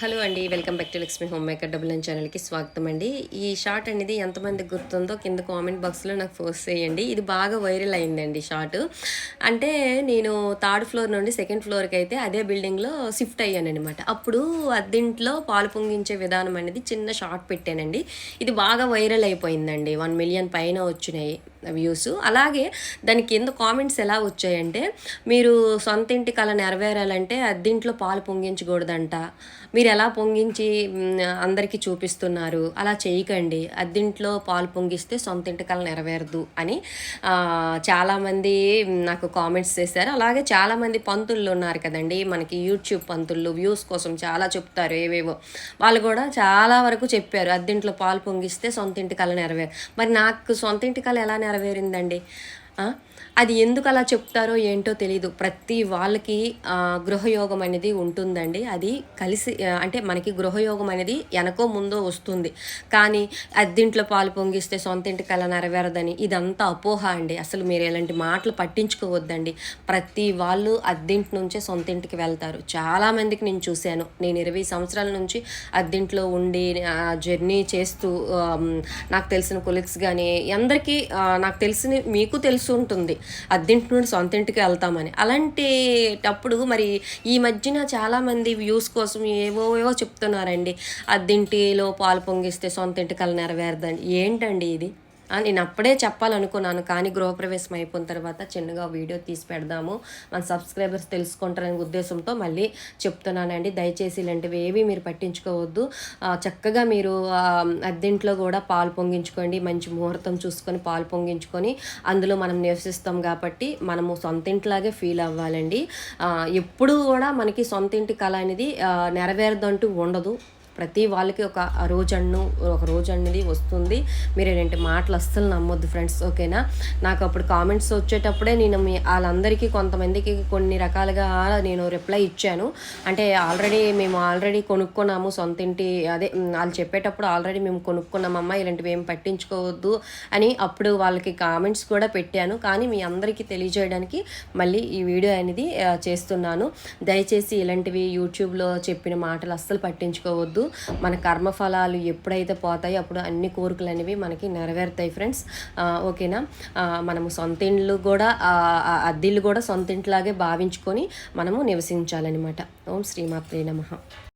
Hello అండి welcome back to Lakshmi home maker double N ఛానల్కి స్వాగతం అండి. ఈ షార్ట్ అనేది ఎంతమంది గుర్తుందో కింద కామెంట్ బాక్స్లో నాకు పోస్ట్ చేయండి. ఇది బాగా వైరల్ అయిందండి షార్ట్. అంటే నేను థర్డ్ ఫ్లోర్ నుండి సెకండ్ ఫ్లోర్కి అయితే అదే బిల్డింగ్లో షిఫ్ట్ అయ్యానమాట అప్పుడు అద్దింట్లో పాలు పొంగించే విధానం అనేది చిన్న షార్ట్ పెట్టానండి. ఇది బాగా వైరల్ అయిపోయిందండి. వన్ మిలియన్ పైన వచ్చినాయి. వ్యూస్. అలాగే దాని కింద కామెంట్స్ ఎలా వచ్చాయంటే మీరు సొంత ఇంటి కళ నెరవేరాలంటే అద్దింట్లో పాలు పొంగించకూడదంట. మీరు ఎలా పొంగించి అందరికీ చూపిస్తున్నారు అలా చేయకండి. అద్దింట్లో పాలు పొంగిస్తే సొంత ఇంటి కళ నెరవేరదు అని చాలామంది నాకు కామెంట్స్ చేశారు. అలాగే చాలామంది పంతుళ్ళు ఉన్నారు కదండి. మనకి యూట్యూబ్ పంతుళ్ళు వ్యూస్ కోసం చాలా చెప్తారు ఏవేవో. వాళ్ళు కూడా చాలా వరకు చెప్పారు అద్దింట్లో పాలు పొంగిస్తే సొంత ఇంటి కళ నెరవేరు మరి నాకు సొంత ఇంటి కళ ఎలా నెరవేరిందండి అది ఎందుకు అలా చెప్తారో ఏంటో తెలియదు ప్రతి వాళ్ళకి గృహయోగం అనేది ఉంటుందండి. అది కలిసి అంటే మనకి గృహయోగం అనేది వెనకో ముందో వస్తుంది. కానీ అద్దింట్లో పాలు పొంగిస్తే సొంత ఇంటి కళ నెరవేరదని ఇదంతా అపోహ అండి. అసలు మీరు ఇలాంటి మాటలు పట్టించుకోవద్దండి. ప్రతి వాళ్ళు అద్దింటి నుంచే సొంత ఇంటికి వెళ్తారు. చాలామందికి నేను చూశాను. నేను ఇరవై సంవత్సరాల నుంచి అద్దింట్లో ఉండి జర్నీ చేస్తూ నాకు తెలిసిన కొలీగ్స్ కానీ అందరికీ నాకు తెలిసిన మీకు తెలిసి ఉంటుంది. అద్దింటి నుండి సొంత ఇంటికి వెళ్తామని. అలాంటిటప్పుడు మరి ఈ మధ్యన చాలామంది వ్యూస్ కోసం ఏవో ఏవో చెప్తున్నారండి. అద్దింటిలో పాలు పొంగిస్తే సొంత ఇంటికి నెరవేరదండి ఏంటండి ఇది? నేను అప్పుడే చెప్పాలనుకున్నాను కానీ గృహప్రవేశం అయిపోయిన తర్వాత చిన్నగా వీడియో తీసి పెడదాము. మన సబ్స్క్రైబర్స్ తెలుసుకుంటారనే ఉద్దేశంతో మళ్ళీ చెప్తున్నానండి. దయచేసి ఇలాంటివి ఏవి మీరు పట్టించుకోవద్దు. చక్కగా మీరు అద్దెంట్లో కూడా పాలు పొంగించుకోండి. మంచి ముహూర్తం చూసుకొని పాలు పొంగించుకొని అందులో మనం నివసిస్తాం కాబట్టి మనము సొంత ఇంటిలాగే ఫీల్ అవ్వాలండి. ఎప్పుడు కూడా మనకి సొంత ఇంటి కళ అనేది నెరవేరదంటూ ఉండదు. ప్రతి వాళ్ళకి ఒక రోజన్ను ఒక రోజు అనేది వస్తుంది. మీరు ఏంటంటే మాటలు అస్సలు నమ్మొద్దు ఫ్రెండ్స్ ఓకేనా? నాకు అప్పుడు కామెంట్స్ వచ్చేటప్పుడే నేను మీ వాళ్ళందరికీ కొంతమందికి కొన్ని రకాలుగా నేను రిప్లై ఇచ్చాను. అంటే ఆల్రెడీ మేము ఆల్రెడీ కొనుక్కున్నాము సొంత ఇంటి అదే వాళ్ళు చెప్పేటప్పుడు ఆల్రెడీ మేము కొనుక్కున్నామమ్మా ఇలాంటివి ఏం పట్టించుకోవద్దు అని అప్పుడు వాళ్ళకి కామెంట్స్ కూడా పెట్టాను. కానీ మీ అందరికీ తెలియజేయడానికి మళ్ళీ ఈ వీడియో అనేది చేస్తున్నాను. దయచేసి ఇలాంటివి యూట్యూబ్లో చెప్పిన మాటలు అస్సలు పట్టించుకోవద్దు. మన కర్మఫలాలు ఎప్పుడైతే పోతాయో అప్పుడు అన్ని కోరికలు అనేవి మనకి నెరవేరుతాయి ఫ్రెండ్స్. ఓకేనా? మనము సొంత ఇండ్లు కూడా అద్దిల్లు కూడా సొంత ఇంట్లాగే భావించుకొని మనము నివసించాలన్నమాట. ఓం శ్రీమాత్రే నమః.